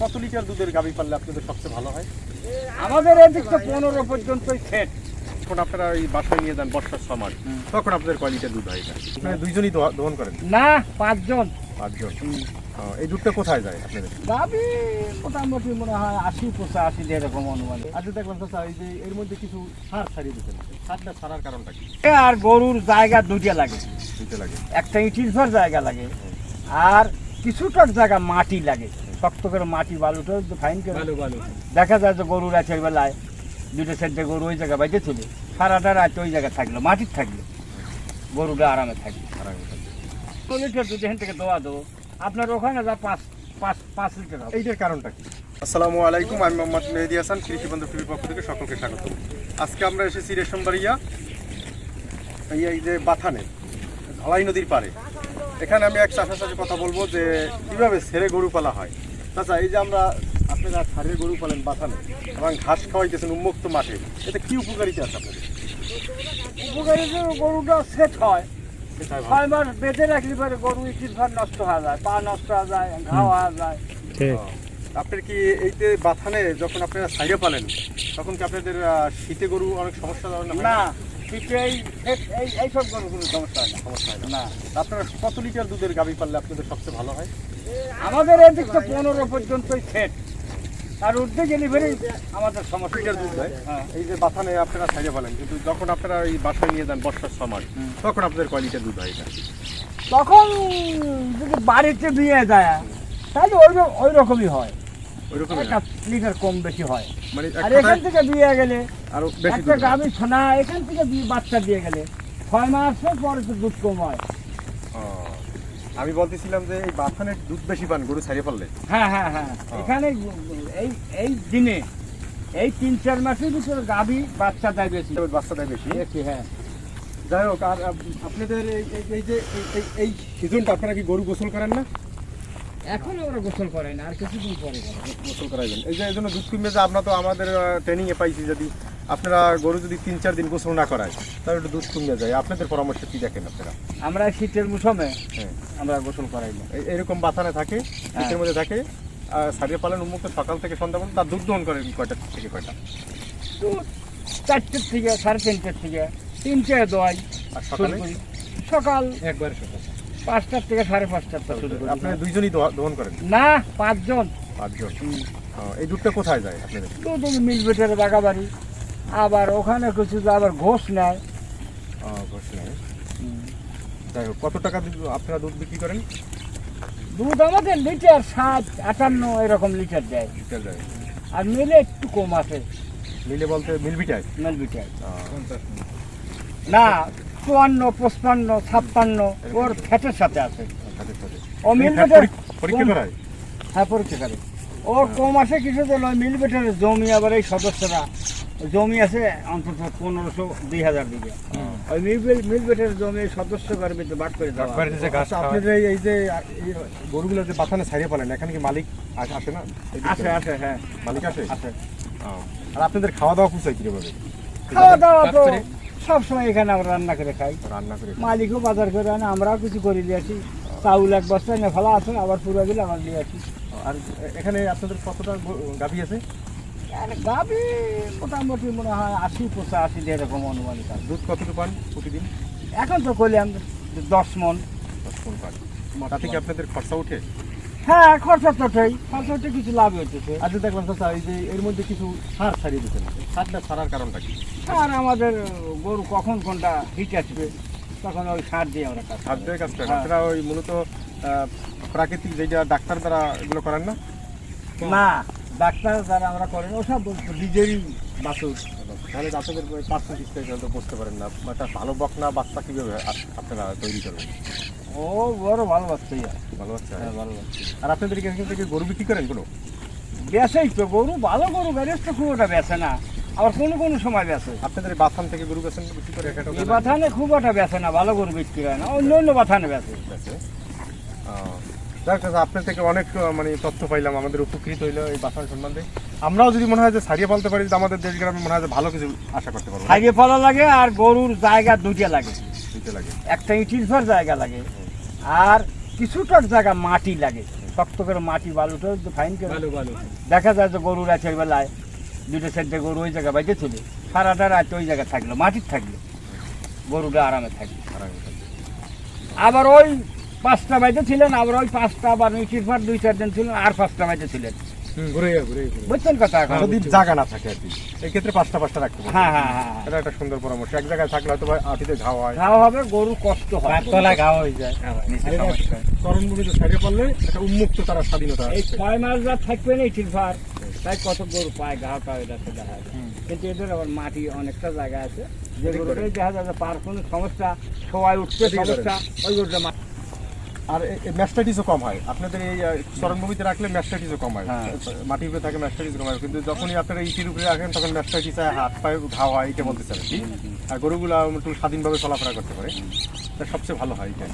কত লিটার দুধের গাভী পারলে আপনাদের সবচেয়ে ভালো হয়? আমাদের এদিক তো পনেরো পর্যন্তই সেট। যখন আপনারা এই বাসায় নিয়ে যান বর্ষার সময়। তখন আপনাদের কয় লিটার দুধ হয় এটা? আপনারা দুইজনই দহন করেন? না পাঁচজন। পাঁচজন? এই দুধটা কোথায় যায় আপনাদের? গাবি মোটামুটি মনে হয় আশি পঁচাশি এরকম অনুমান। আচ্ছা দেখলাম চাচা এই যে এর মধ্যে কিছু সার ছাড়িয়ে দিচ্ছেন সারটা ছাড়ার কারণটা কি? আর গরুর জায়গা দুইটা লাগে। দিতে লাগে। একটা ইটির ভর জায়গা লাগে। আর কিছুটার জায়গা মাটি লাগে। শক্ত করে মাটি বালুটা একটু ফাইন করে দেখা যায় যে গরু রাতের বেলায় দুটো চারটে গরু ওই জায়গায় বাইতে চলে সারাটা রাত ওই জায়গায় থাকল মাটির থাকল। গরুটা আরামে থাকবে আর আমি লিটার দুধ এখান থেকে দোয়া দেবো। আপনার ওখানে যা পাঁচ পাঁচ পাঁচ লিটার এইটার কারণটা কি? আসসালামু আলাইকুম আমি মোহাম্মদ মেহেদি হাসান কৃষি বন্ধু টিভির পক্ষ থেকে সকলকে স্বাগত। আজকে আমরা এসেছি রেশমবাড়িয়া এই এই যে বাথানে ধলাই নদীর পাড়ে। এখানে আমি এক চাষার সাথে কথা বলব যে কীভাবে ছেড়ে গরু পালা হয়। চাচা এই যে আমরা আপনারা ছাড়িয়ে গরু পালেন বাথানে এবং ঘাস খাওয়াইতেছেন উন্মুক্ত মাঠে এতে কি উপকারিতা আছে আপনাদের? উপকারী যে গরুটা সেট হয়। ছয় মাস বেঁধে রাখলে পরে গরু ভার নষ্ট হয়ে যায় পা নষ্ট হয়ে যায় ঘা হয়ে যায়। আপনার কি এইতে বাথানে যখন আপনারা সাইডে পালেন তখন কি আপনাদের শীতে গরু অনেক সমস্যা হয় না? এই এই- এই এইসব গরু কোনো সমস্যা হয় না। সমস্যা হয় না। না। আপনারা কত লিটার দুধের গাভী পারলে আপনাদের সবচেয়ে ভালো হয়? আমাদের এদিক তো পনেরো পর্যন্তই সেট। আর গেলে ফেরে আমাদের সমস্যা দুধ হয় হ্যাঁ। এই যে বাথানে আপনারা সাইডে বলেন কিন্তু যখন আপনারা এই বাসায় নিয়ে যান বর্ষার সময় তখন আপনাদের কয় লিটার দুধ হয় এটা। তখন যদি বাড়িতে দিয়ে যায় তাহলে ওই ওই রকমই হয়। লিটার কম বেশি হয়। মানে আর এখান থেকে দিয়ে গেলে আরও একটা গাভী এখান থেকে বাচ্চা দিয়ে গেলে ছয় মাসের পরে তো দুধ কম হয়। আমি বলতেছিলাম যে এই বাথানের দুধ বেশি পান গরু ছাড়িয়ে পারলে। হ্যাঁ হ্যাঁ হ্যাঁ। এখানে এই এই দিনে এই তিন চার মাসের ভিতরে গাভী বাচ্চা দেয় বেশি। বাচ্চা দেয় বেশি? হ্যাঁ। যাই হোক আর আপনাদের এই যে এই- সিজনটা আপনারা কি গরু গোসল করেন না? এখন ওরা গোসল করে না আর কিছুদিন পরে। করে। গোসল করাইবেন এই যে এই জন্য দুধ কিনবে যে আমরা তো আমাদের ট্রেনিং এ পাইছি যদি। আপনারা গরু যদি তিন চার দিন গোসল না করায় তাহলে একটু দুধ কমে যায়। আপনাদের পরামর্শ কি দেখেন আপনারা? আমরা শীতের মৌসুমে হ্যাঁ। আমরা গোসল করাই না। এরকম বাথানে থাকে শীতের মধ্যে থাকে আর সারিয়ে পালন উন্মুক্ত সকাল থেকে সন্ধ্যা পর্যন্ত তার দুধ দহন করেন কয়টা থেকে কয়টা? চারটের থেকে সাড়ে তিনটের থেকে তিনটে দোয়াই আর সকালে? সকাল একবারে সকাল। পাঁচটার থেকে সাড়ে পাঁচটার আপনারা দুইজনই দহন করেন? না পাঁচজন। পাঁচজন। এই দুধটা কোথায় যায় আপনাদের? দুটো মিল বেটের বাগা বাড়ি আবার ওখানে কিছু আবার ঘোষ নেয়। ঘোষ নাই। যাই হোক কত টাকা আপনারা দুধ বিক্রি করেন? দুধ আমাদের লিটার ষাট আটান্ন এরকম লিটার দেয়। লিটার যায় আর মিলে একটু কম আছে। মিলে বলতে মিলবিটায় মেল বিটার না চুয়ান্ন পঁচপান্ন ছাপ্পান্ন ওর ফ্যাটের সাথে আছে। ও মিল হ্যাঁ, পরীক্ষা- করায়? হ্যাঁ পরীক্ষা করে ওর কম আসে কিছু তো নয় মিল বেটারের জমি আবার এই সদস্যরা জমি আছে অন্তত পনেরোশো দুই হাজার দিকে ওই মিল বে- মিল বেটারের জমি সদস্য গর্বিত বাট করে দেওয়া আচ্ছা, আপনাদের এই- যে গরুগুলো যে বাথানে ছাড়িয়ে পালেন এখানে কি মালিক আস- আসে না? আছে আছে হ্যাঁ। মালিক আসে? আছে ও। আর আপনাদের খাওয়া দাওয়া কুচাই কীভাবে? খাওয়া দাওয়া তো সবসময় এখানে আমরা রান্না করে খাই। রান্না করে মালিকও বাজার করে আনে আমরাও কিছু করে দিয়েছি চাউল এক বস্তা এনে ফেলা আছে আবার পুরো দিলে আমার দিয়েছি আর এখানে আপনাদের কতটা গাভি আছে? আর গাভি মোটামুটি মনে হয় আশি পঁচাশি এরকম অনুমানিক আছে। দুধ কতটুকু পান প্রতিদিন? এখন তো করলাম দশ মন। দশ পন পান। তাতে কি আপনাদের খরচা উঠে হ্যাঁ খরচা তো ওঠেই। খরচা উঠে কিছু লাভ হইতেছে। আচ্ছা দেখলাম চাচা এই যে এর মধ্যে কিছু সার ছাড়িয়ে দিচ্ছেন সারটা ছাড়ার কারণটা কি? আর আমাদের গরু কখন কোনটা হিট আসবে তখন ওই সার দিয়ে আমরা কাজ সার করি। দিয়ে কাজ করেন। হ্যাঁ। আপনারা ওই মূলত প্রাকৃতিক যেটা ডাক্তার দ্বারা এগুলো করেন না? না। ডাক্তার দ্বারা আমরা করি না ওসব নিজেরই বাছুর। তাহলে পার্সেন্ট হিসেবে হয়তো বুঝতে পারেন না। একটা ভালো বকনা বাচ্চা কীভাবে আপ- আপনারা তৈরি করবেন? ও বড় ভালো বাচ্চাই আর। ভালো বাচ্চা হ্যাঁ। ভালো বাচ্চা। আর আপনাদের এখান থেকে গরু বিক্রি করেন কোনো? বেচেই তো গরু ভালো গরু গ্যারেজ তো খুব একটা বেচে না। আবার কোনো কোনো সময় বেচে। আপনাদের বাথান থেকে গরু বেছেন বিক্রি করে একটা এই বাথানে খুব একটা বেচে না ভালো গরু বিক্রি হয় না অন্য অন্য বাথানে যাক চাচা, আপনার থেকে অনেক মানে তথ্য পাইলাম আমাদের উপকৃত হইল এই বাথান সম্বন্ধে। আমরাও যদি মনে হয় যে সারিয়ে বলতে পারি আমাদের দেশ গ্রামে মনে হয় যে ভালো কিছু আশা করতে পারব। হাইগে ফলা লাগে আর গরুর জায়গা দুইটা লাগে। দিতে লাগে। একটা ইটির ভর জায়গা লাগে আর কিছুটার জায়গা মাটি লাগে। শক্ত করে মাটি বালুটা ফাইন করে। দেখা যায় যে গরু রাতের বেলায় দুটো চারটে গরু ওই জায়গায় বাইতে চলে। সারাটা রাত ওই জায়গায় থাকল মাটির থাকল। গরুটা আরামে থাকল। আবার ওই পাঁচটা বাইতে ছিলেন আবার ওই পাঁচটা আবার নিচির পর দুই চার দিন ছিলেন আর পাঁচটা বাইতে ছিলেন। বুঝছেন কথা এখন? যদি জায়গা না থাকে আর কি এই ক্ষেত্রে পাঁচটা পাঁচটা রাখতে হ্যাঁ হ্যাঁ হ্যাঁ হ্যাঁ। এটা একটা সুন্দর পরামর্শ। এক জায়গায় থাকলে হয়তো আটিতে ঘাও হয়। ঘাও হবে গরু কষ্ট হয়। ঘা হয়ে যায়। পারলে একটা উন্মুক্ত তারা স্বাধীনতা এই ছয় মাস যা থাকবে না চিলফার তাই কত গরু পায় ঘাও পায় এটা সেটা হয় কিন্তু এদের আবার মাটি অনেকটা জায়গা আছে। যে গরুটাই দেখা যায় যে পার কোনো সমস্যা সবাই উঠতে সমস্যা ওই গরুটা আর ম্যাস্টাইটিসও কম হয়। আপনাদের এই চরণভূমিতে রাখলে ম্যাস্টাইটিসও কম হয়। হ্যাঁ। মাটির উপরে থাকে ম্যাস্টাইটিস কম হয়। কিন্তু যখনই আপনারা ইটির উপরে রাখেন তখন ম্যাস্টাইটিস হয় হাত পায়ে ঘাও হয় এটা বলতে চান কি। আর গরুগুলো একটু স্বাধীনভাবে চলাফেরা করতে পারে। তা সবচেয়ে ভালো হয় এটাই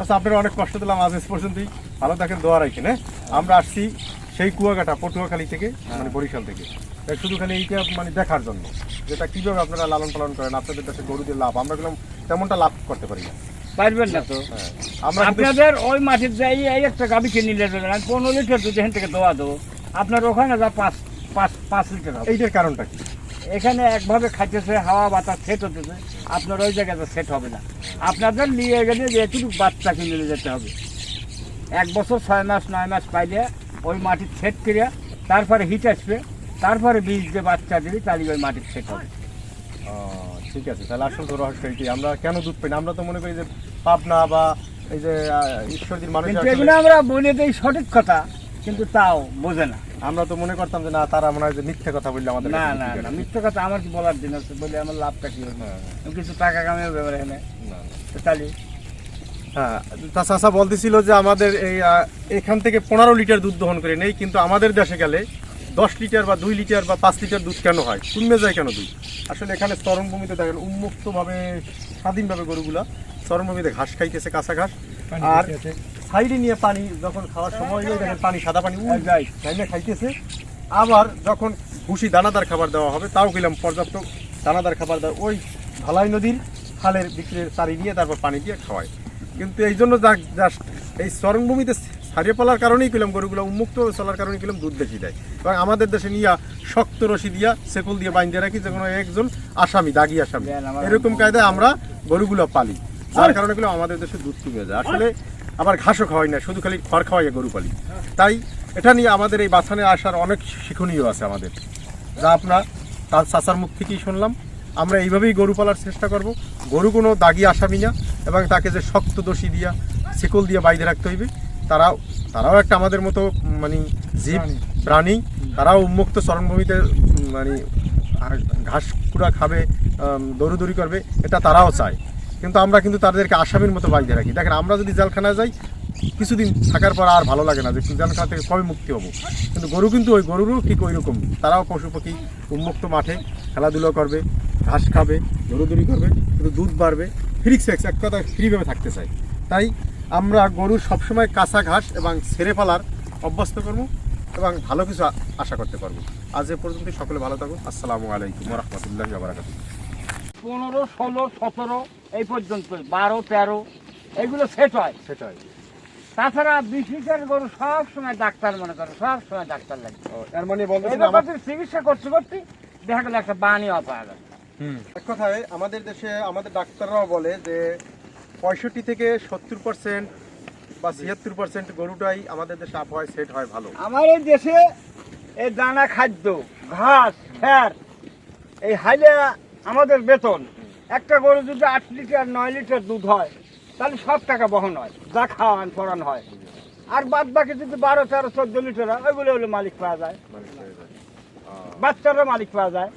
আচ্ছা আপনারা অনেক কষ্ট দিলাম আজ এস পর্যন্তই। ভালো থাকেন দোয়া রাখেন হ্যাঁ? আমরা আসছি সেই কুয়াকাটা পটুয়াখালী থেকে মানে বরিশাল থেকে। শুধু খালি এইটা মানে দেখার জন্য। যেটা কীভাবে আপনারা লালন পালন করেন আপনাদের দেশে গরুদের লাভ আমরা গেলাম তেমনটা লাভ করতে পারি না। পারবেন না তো। হ্যাঁ আপনাদের ওই মাটির যাই এই একটা গাভি কিনে নিলে দেবেন পনেরো লিটার দুধ এখান থেকে দোয়া দেবো। আপনার ওখানে যা পাঁচ পাঁচ পাঁচ লিটার হবে। এইটার কারণটা কি? এখানে একভাবে খাইতেছে হাওয়া বাতাস সেট হতেছে। আপনার ওই জায়গাতে সেট হবে না। আপনাদের নিয়ে গেলে যেটুকু বাচ্চা কিনে নিয়ে যেতে হবে। এক বছর ছয় মাস নয় মাস পাইলে ওই মাটির সেট করে তারপরে হিট আসবে। তারপরে বীজ দিয়ে বাচ্চা দিবি তাহলে ওই মাটির সেট হবে। ঠিক আছে তাহলে আসল তো রহস্য এইটাই আমরা কেন দুধ পাই না? আমরা তো মনে করি যে পাবনা বা এই যে ঈশ্বরদীর মানুষ এগুলো আমরা বলে দিই সঠিক কথা কিন্তু তাও বোঝে না। আমরা তো মনে করতাম যে না তারা মনে হয় যে মিথ্যে কথা বললে আমাদের না না না মিথ্যে কথা আমার কি বলার দিন আছে? বলে আমার লাভটা কি হবে? হ্যাঁ, কিছু টাকা কামিয়ে ব্যাপারে এখানে না, না। তাহলে? হ্যাঁ তা চাষা বলতেছিল যে আমাদের এই এখান থেকে পনেরো লিটার দুধ দহন করে নেই কিন্তু আমাদের দেশে গেলে দশ লিটার বা দুই লিটার বা পাঁচ লিটার দুধ কেন হয়? কমে যায় কেন দুধ? আসলে এখানে চরণভূমিতে দেখেন উন্মুক্তভাবে স্বাধীনভাবে গরুগুলা চরণভূমিতে ঘাস খাইতেছে কাঁচা ঘাস। আর সাইডে নিয়ে পানি যখন খাওয়ার সময় হয় দেখেন পানি সাদা পানি উই যাই তাই না খাইতেছে। আবার যখন ভুসি দানাদার খাবার দেওয়া হবে তাও গেলাম পর্যাপ্ত দানাদার খাবার দেওয়া। ওই ঢালাই নদীর খালের বিক্রির চারি নিয়ে তারপর পানি দিয়ে খাওয়ায়। কিন্তু এই জন্য জাস্ট এই চরণভূমিতে ছাড়িয়ে পালার কারণেই কিলাম গরুগুলো উন্মুক্ত চলার কারণেই কিলাম দুধ বেশি দেয়। এবং আমাদের দেশে নিয়ে শক্ত রশি দিয়া সেকুল দিয়ে বাইন্দে রাখি যে কোনো একজন আসামি দাগি আসামি। এরকম কায়দায় আমরা গরুগুলো পালি। যার কারণে গুলো আমাদের দেশে দুধ কমে যায়। আসলে আবার ঘাসও খাওয়াই না শুধু খালি খড় খাওয়াই গরু পালি। তাই এটা নিয়ে আমাদের এই বাথানে আসার অনেক শিক্ষণীয় আছে আমাদের। যা আপনার তার চাচার মুখ থেকেই শুনলাম। আমরা এইভাবেই গরু পালার চেষ্টা করব। গরু কোনো দাগি আসামি না এবং তাকে যে শক্ত দোষী দিয়া শিকল দিয়ে বাইরে রাখতে হইবে তারাও তারাও একটা আমাদের মতো মানে জীব প্রাণী। তারাও উন্মুক্ত চরণভূমিতে মানে ঘাস কুড়া খাবে দৌড়ুদৌড়ি করবে এটা তারাও চায়। কিন্তু আমরা কিন্তু তাদেরকে আসামির মতো বাইরে রাখি। দেখেন আমরা যদি জেলখানায় যাই কিছুদিন থাকার পর আর ভালো লাগে না যে জেলখানা থেকে কবে মুক্তি হব কিন্তু গরু কিন্তু ওই গরুরও ঠিক ওই রকম। তারাও পশু পাখি উন্মুক্ত মাঠে খেলাধুলো করবে ঘাস খাবে দৌড়ুদৌড়ি করবে কিন্তু দুধ বাড়বে ফ্রি সেক্স এক কথা ফ্রিভাবে থাকতে চাই তাই আমরা গরুর সবসময় কাঁচা ঘাস এবং ছেড়ে ফেলার অভ্যস্ত করব এবং ভালো কিছু আশা করতে পারব। আজ এ পর্যন্ত সকলে ভালো থাকুন। আসসালামু আলাইকুম রহমতুল্লাহ বারাকাতুহ পনেরো ষোলো সতেরো এই পর্যন্ত বারো তেরো এগুলো সেট হয়। সেট হয়। তাছাড়া বিশ লিটার গরু সব সময় ডাক্তার মনে করে সব সময় ডাক্তার লাগে। মানে ব্যাপারটা চিকিৎসা করতে করতে দেখা গেল একটা বাণী অপায় এক কথায় আমাদের দেশে আমাদের ডাক্তাররাও বলে যে পঁয়ষট্টি থেকে সত্তর পার্সেন্ট বা ছিয়াত্তর পার্সেন্ট গরুটাই আমাদের দেশে আপ হয় সেট হয় ভালো। আমার এই দেশে এই দানা খাদ্য ঘাস খ্যার এই হাইলে আমাদের বেতন। একটা গরু যদি আট লিটার নয় লিটার দুধ হয় তাহলে সব টাকা বহন হয় যা খাওয়ান পরান হয়। আর বাদ বাকি যদি বারো তেরো চোদ্দ লিটার হয় ওইগুলো হলো মালিক পাওয়া যায়। বাচ্চারও মালিক পাওয়া যায়।